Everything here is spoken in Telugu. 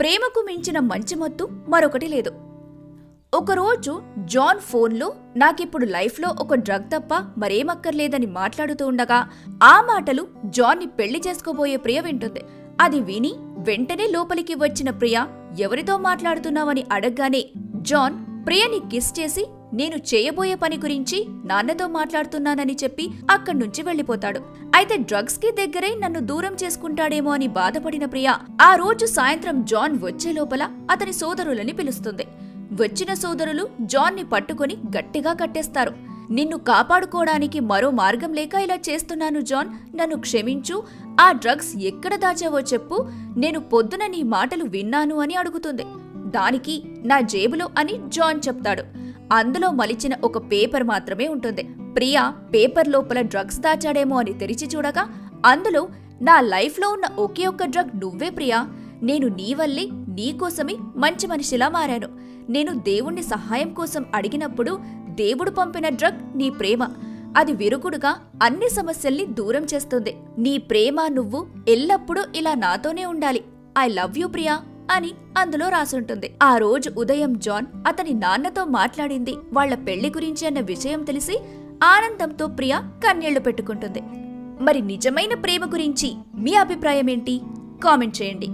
ప్రేమకు మించిన మంచి మత్తు మరొకటి లేదు. ఒకరోజు జాన్ ఫోన్లో నాకిప్పుడు లైఫ్లో ఒక డ్రగ్ తప్ప మరేమక్కర్లేదని మాట్లాడుతూ ఉండగా ఆ మాటలు జాన్ని పెళ్ళి చేసుకోబోయే ప్రియ వింటుంది. అది విని వెంటనే లోపలికి వచ్చిన ప్రియ ఎవరితో మాట్లాడుతున్నావని అడగగానే జాన్ ప్రియని కిస్ చేసి నేను చేయబోయే పని గురించి నాన్నతో మాట్లాడుతున్నానని చెప్పి అక్కడి నుంచి వెళ్ళిపోతాడు అయితే డ్రగ్స్కి దగ్గరై నన్ను దూరం చేసుకుంటాడేమో అని బాధపడిన ప్రియ ఆ రోజు సాయంత్రం జాన్ వచ్చే లోపల అతని సోదరులని పిలుస్తుంది. వచ్చిన సోదరులు జాన్ని పట్టుకొని గట్టిగా కట్టేస్తారు. నిన్ను కాపాడుకోవడానికి మరో మార్గం లేక ఇలా చేస్తున్నాను జాన్ నన్ను క్షమించు ఆ డ్రగ్స్ ఎక్కడ దాచావో చెప్పు నేను పొద్దున నీ మాటలు విన్నాను అని అడుగుతుంది. దానికి నా జేబులో అని జాన్ చెప్తాడు. అందులో మలిచిన ఒక పేపర్ మాత్రమే ఉంటుంది. ప్రియా పేపర్ లోపల డ్రగ్స్ దాచాడేమో అని తెరిచి చూడగా అందులో నా లైఫ్లో ఉన్న ఒకే ఒక్క డ్రగ్ నువ్వే ప్రియా. నేను నీ వల్లే నీకోసమే మంచి మనిషిలా మారాను. నేను దేవుణ్ణి సహాయం కోసం అడిగినప్పుడు దేవుడు పంపిన డ్రగ్ నీ ప్రేమ. అది విరుగుడుగా అన్ని సమస్యల్ని దూరం చేస్తుంది. నీ ప్రేమ నువ్వు ఎల్లప్పుడూ ఇలా నాతోనే ఉండాలి. I love you Priya. అని అందులో రాసుంటుంది. ఆ రోజు ఉదయం జాన్ అతని నాన్నతో మాట్లాడింది. వాళ్ళ పెళ్ళి గురించి అన్న విషయం తెలిసి ఆనందంతో ప్రియా కన్నీళ్ళు పెట్టుకుంటుంది. మరి నిజమైన ప్రేమ గురించి మీ అభిప్రాయం ఏంటి కామెంట్ చేయండి.